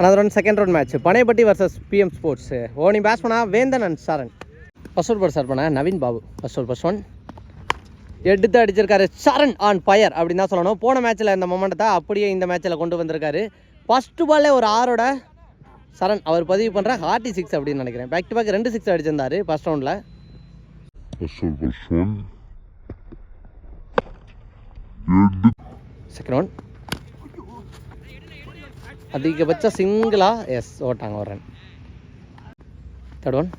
Another one second round match Panaipatti versus PM sports ஓனி பேட்ஸ்மனா Vendhan and Saran first over sir பண்ண Naveen Babu first over first one எடுத்து அடிச்சிருக்காரு சரண் on fire அப்படின்னு தான் சொல்லணும். போன மேட்ச்சில் இந்த மொமெண்ட்டை அப்படியே இந்த மேட்ச்சில் கொண்டு வந்திருக்காரு. ஃபஸ்ட்டு பால்லே ஒரு ஆரோட சரண் அவர் பதிவு பண்ணுற ஹார்ட்டி சிக்ஸ் அப்படின்னு நினைக்கிறேன். பேக் டு பேக் ரெண்டு சிக்ஸ் அடிச்சிருந்தாரு ஃபர்ஸ்ட் ரவுண்டில். செகண்ட் ஒன் அதிகபட்ச சிங்கிளா? எஸ் ஓட்டாங்க ஒரு ரன் தேர்ட் ஒன்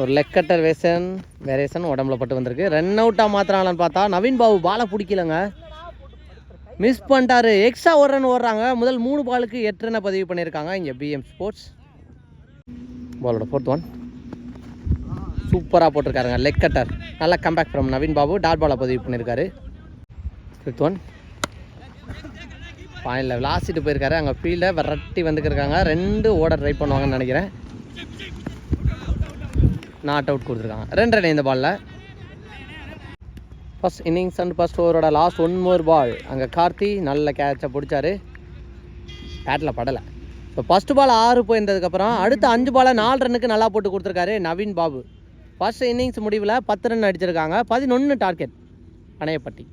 ஒரு லெக் கட்டர் வேசன் வேரேசன் உடம்புல பட்டு வந்திருக்கு. ரன் அவுட்டாக மாத்திராங்களான்னு பார்த்தா நவீன் பாபு பாலை பிடிக்கலங்க. மிஸ் பண்ணிட்டாரு. எக்ஸ்ட்ரா ஒரு ரன் ஓடுறாங்க. முதல் மூணு பாலுக்கு எட்டு ரனை பதிவு பண்ணியிருக்காங்க. இங்கே பிஎம் ஸ்போர்ட்ஸ் பாலோட ஃபோர்த் ஒன் சூப்பராக போட்டிருக்காருங்க. லெக் கட்டர் நல்லா comeback from Naveen Babu. Dot பாலை பதிவு பண்ணியிருக்காரு. ஃபிஃப்த் ஒன் பாயிண்டில் விளாசிட்டு போயிருக்காரு. அங்கே ஃபீல்டை விரட்டி வந்துக்கிருக்காங்க. ரெண்டு ஓட ட்ரை பண்ணுவாங்கன்னு நினைக்கிறேன். நாட் அவுட் கொடுத்துருக்காங்க. ரெண்டு ரன் இந்த பாலில் ஃபர்ஸ்ட் இன்னிங்ஸ் அண்ட் ஃபர்ஸ்ட் ஓவரோட லாஸ்ட் ஒன் மோர் பால் அங்கே கார்த்தி நல்ல கேட்சை பிடிச்சாரு. பேட்டில் படலை. ஸோ ஃபஸ்ட்டு பால் ஆறு போயிருந்ததுக்கப்புறம் அடுத்த அஞ்சு பாலை நாலு ரன்னுக்கு நல்லா போட்டு கொடுத்துருக்காரு நவீன் பாபு. ஃபஸ்ட் இன்னிங்ஸ் முடிவில் பத்து ரன் அடிச்சிருக்காங்க. பதினொன்று target Panaiyappatti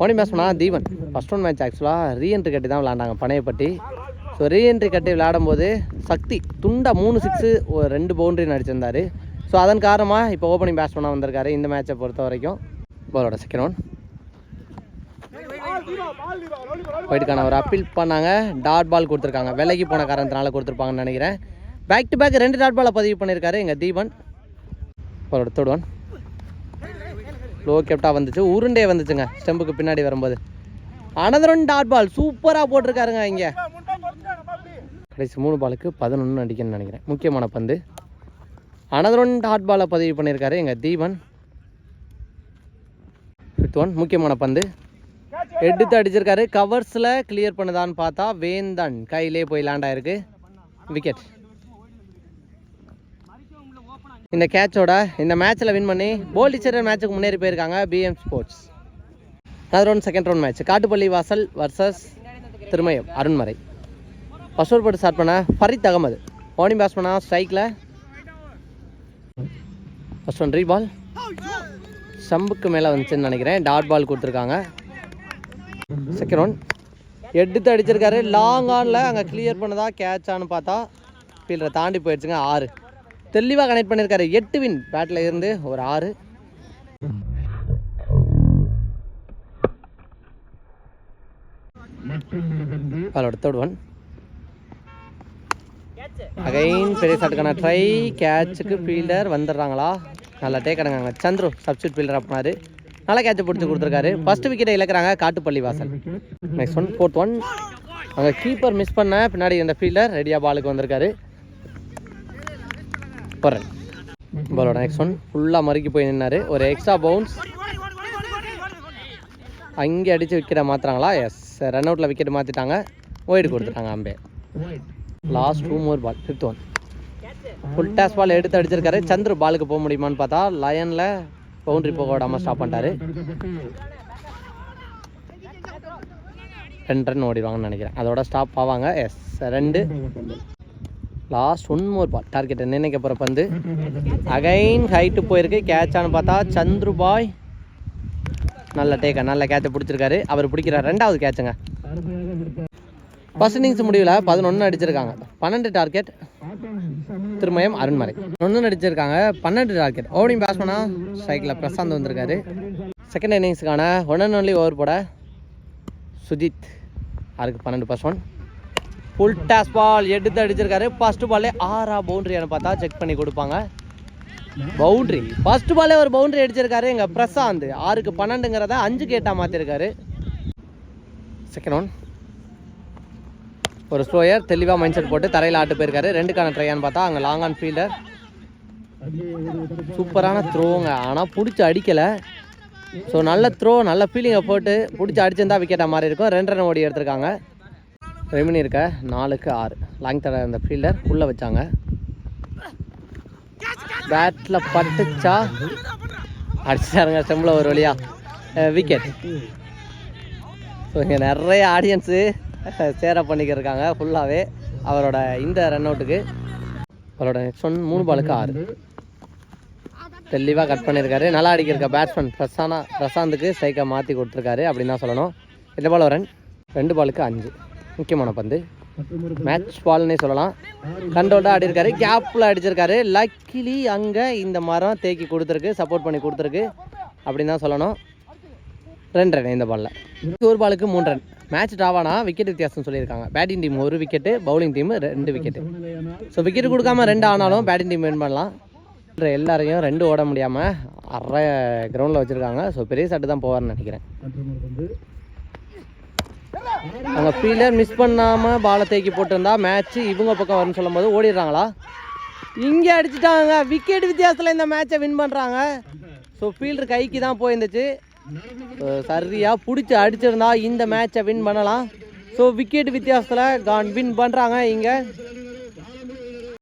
Fani match Deepan. First one match ஆக்சுவலாக ரீஎன்ட்ரி கட்டி தான் விளாண்டாங்க பனையப்பட்டி. ஸோ ரீஎன்ட்ரி கட்டி விளையாடும்போது சக்தி துண்டா மூணு சிக்ஸு ஒரு ரெண்டு பவுண்ட்ரி அடிச்சிருந்தார் ஸோ அதன் காரணமாக இப்போ ஓப்பனிங் பேட்ஸ்மேனாக வந்திருக்காரு இந்த மேட்சை பொறுத்த வரைக்கும். பாலோட செகண்ட் ஒன் போயிட்டுக்கான ஒரு அப்பீல் பண்ணாங்க. டாட் பால் கொடுத்துருக்காங்க. விலைக்கு போன காரணத்தினால கொடுத்துருப்பாங்கன்னு நினைக்கிறேன். பேக் டு பேக் ரெண்டு டாட் பாலை பதிவு பண்ணியிருக்காரு எங்கள் தீபன். பாலோட தேர்ட் ஒன் லோ கேப்டா வந்துச்சு. உருண்டே வந்துச்சுங்க. ஸ்டெம்புக்கு பின்னாடி வரும்போது. அனதரன் டாட் பால் சூப்பராக போட்டிருக்காருங்க இங்கே. கடைசி மூணு பாலுக்கு பதினொன்று அடிக்கணும்னு நினைக்கிறேன். முக்கியமான பந்து. அனதரன் டாட் பாலை பதிவு பண்ணியிருக்காரு எங்கள் தீபன். ஃபிஃப்த் ஒன் முக்கியமான பந்து. எடுத்து அடிச்சிருக்காரு. கவர்ஸில் கிளியர் பண்ணுதான்னு பார்த்தா வேந்தன் கையிலே போய் லேண்ட் ஆயிருக்கு. விக்கெட் இந்த கேட்சோட இந்த மேட்ச்சில் வின் பண்ணி போல்டிச்சர் மேட்ச்சுக்கு முன்னேறி போயிருக்காங்க பிஎம் ஸ்போர்ட்ஸ் அது round second round match Kattupalli Vasal versus Thirumayam Arunmarai. First over போட்டு ஸ்டார்ட் பண்ண ஃபரித் அகமது. ஓனிங் பேட்ஸ் பண்ணால் ஸ்ட்ரைக்கில் ஃபஸ்ட் ஒன் ரீ பால் ஸ்டம்புக்கு மேலே வந்துச்சுன்னு நினைக்கிறேன். டாட் பால் கொடுத்துருக்காங்க. செகண்ட் ஒன் எடுத்து அடிச்சிருக்காரு. லாங் ஆனில் அங்கே கிளியர் பண்ணதா கேட்சான்னு பார்த்தா ஃபீல்டரை தாண்டி போயிடுச்சுங்க ஆறு. தெளிவாக கனெக்ட் பண்ணியிருக்காரு. எட்டு வின் பேட்டில் இருந்து ஒரு ஆறு. அதோட தேர்ட் ஒன் அகைன் பெரிய ஷாட்டுக்கான ட்ரை கேட்சுக்கு ஃபீல்டர் வந்துடுறாங்களா? நல்லா டேக் அடங்காங்க சந்துரு சப்ஸ்டியூட் ஃபீல்டர் அப்படினாரு நல்லா கேட்சை பிடிச்சி கொடுத்துருக்காரு. ஃபர்ஸ்ட் விக்கெட்டை இழக்கிறாங்க Kattupalli Vasal next one fourth one அங்கே கீப்பர் மிஸ் பண்ண பின்னாடி இந்த ஃபீல்டர் ரெடியாக பாலுக்கு வந்திருக்காரு. சூப்பர். ரன் பாலோட நெக்ஸ்ட் ஒன் ஃபுல்லாக மறுக்கி போய் நின்னாரு. ஒரு எக்ஸ்ட்ரா பவுன்ஸ் அங்கே அடித்து விக்கெட்டை மாற்றுறாங்களா எஸ் ரன் அவுட்டில் விக்கெட் மாற்றிட்டாங்க ஒயிட் கொடுத்துட்டாங்க அம்பே. Last two more ball fifth one full toss ball எடுத்து அடிச்சிருக்காரு. சந்திர பாலுக்கு போக முடியுமான்னு பார்த்தா லயனில் பவுண்ட்ரி போக விடாமல் ஸ்டாப் பண்ணிட்டாரு. ரெண்டு ரன் ஓடிடுவாங்கன்னு நினைக்கிறேன். அதோட ஸ்டாப் ஆவாங்க. எஸ் ரெண்டு. Last one more ball target நினைக்க போகிற பந்து? அகைன் ஹைட்டு போயிருக்கு. கேட்சான்னு பார்த்தா சந்துரு பாய். நல்ல டேக்கா நல்ல கேட்சை பிடிச்சிருக்காரு. அவர் பிடிக்கிறார். ரெண்டாவது கேட்சுங்க ஃபர்ஸ்ட் இன்னிங்ஸ் முடிவில் பதினொன்று அடிச்சிருக்காங்க. பன்னெண்டு டார்கெட் திருமயம் அருண்மறை. ஒன்று அடிச்சிருக்காங்க. பன்னெண்டு டார்கெட் ஓடிங் பேட்ஸ்மனா ஸ்ட்ரைக்கில் பிரசாந்த் வந்திருக்காரு. செகண்ட் இன்னிங்ஸுக்கான ஒன் அண்ட் ஒன்லி ஓவர் போட சுஜித். அதுக்கு பன்னெண்டு first one full toss ball எடுத்து அடிச்சிருக்காரு. ஃபர்ஸ்ட் பாலே ஆறா பவுண்டரியானு பார்த்தா செக் பண்ணி கொடுப்பாங்க. பவுண்டரி ஃபர்ஸ்ட் பாலே ஒரு பவுண்டரி அடிச்சிருக்காரு எங்கள் பிரசாந்த். ஆறுக்கு பன்னெண்டுங்கிறத அஞ்சுக்கு எட்டா மாற்றிருக்காரு செகண்ட் ஒன் ஒரு ஸ்லோயர் தெளிவாக மைண்ட் செட் போட்டு தரையில் ஆட்டு போயிருக்காரு. ரெண்டுக்கான ட்ரையான்னு பார்த்தா அங்கே லாங் ஆன் ஃபீல்டர் சூப்பரான த்ரோங்க ஆனால் பிடிச்சி அடிக்கலை. ஸோ நல்ல த்ரோ நல்ல ஃபீலிங்கை போட்டு பிடிச்சி அடிச்சிருந்தா விக்கெட்டாக மாதிரி இருக்கும் ரெண்டு ரன் ஓடி எடுத்திருக்காங்க. ரெமினி இருக்க? நாலுக்கு ஆறு. லாங் தர அந்த ஃபீல்டர் உள்ளே வச்சாங்க. பேட்டில் பட்டுச்சா? அடிச்சிட்டாருங்க ஸ்டெம்பில் ஒரு வழியா. விக்கெட் ஸோ இங்கே நிறைய ஆடியன்ஸு சேர பண்ணிக்கிருக்காங்க ஃபுல்லாகவே அவரோட இந்த ரன் அவுட்டுக்கு அவரோட நெக்ஸ்ட் ஒன் மூணு பாலுக்கு ஆறு. தெளிவாக கட் பண்ணியிருக்காரு நல்லா அடிக்கிருக்க பேட்ஸ்மேன் பிரசானா பிரசாந்துக்கு ஸ்ட்ரைக்கை மாற்றி கொடுத்துருக்காரு அப்படின்னு தான் சொல்லணும். இந்த பால் ரன் ரெண்டு பாலுக்கு அஞ்சு. முக்கியமான பந்து. மேட்ச் பால்னே சொல்லலாம். கண்ட்ரோல்டாக ஆடி இருக்காரு. கேப்பில் அடிச்சிருக்காரு. லக்கிலி அங்கே இந்த மரம் தேக்கி கொடுத்துருக்கு. சப்போர்ட் பண்ணி கொடுத்துருக்கு. அப்படின்னு தான் சொல்லணும். ரெண்டு ரன் இந்த பாலில் ஒரு பாலுக்கு மூணு ரன் மேட்ச் ட்ராவானா விக்கெட் வித்தியாசம் சொல்லியிருக்காங்க. பேட்டிங் டீம் ஒரு விக்கெட்டு பவுலிங் டீம் ரெண்டு விக்கெட்டு ஸோ விக்கெட் கொடுக்காம ரெண்டு ஆனாலும் பேட்டிங் டீம் வின் பண்ணலாம். எல்லாரையும் ரெண்டு ஓட முடியாமல் அரை கிரவுண்டில் வச்சுருக்காங்க. ஸோ பெரிய சட்டு தான் போவார்னு நினைக்கிறேன். அவங்க ஃபீல்டர் மிஸ் பண்ணாமல் பாலை தேக்கி போட்டிருந்தா மேட்ச் இவங்க பக்கம் வரும்னு சொல்லும்போது ஓடிடுறாங்களா? இங்கே அடிச்சிட்டாங்க. விக்கெட் வித்தியாசத்தில் இந்த மேட்சை வின் பண்ணுறாங்க ஸோ ஃபீல்டர் கைக்கு தான் போயிருந்துச்சு. சரியாக பிடிச்சி அடிச்சிருந்தா இந்த மேட்சை வின் பண்ணலாம். ஸோ விக்கெட் வித்தியாசத்தில் கான் வின் பண்ணுறாங்க இங்கே.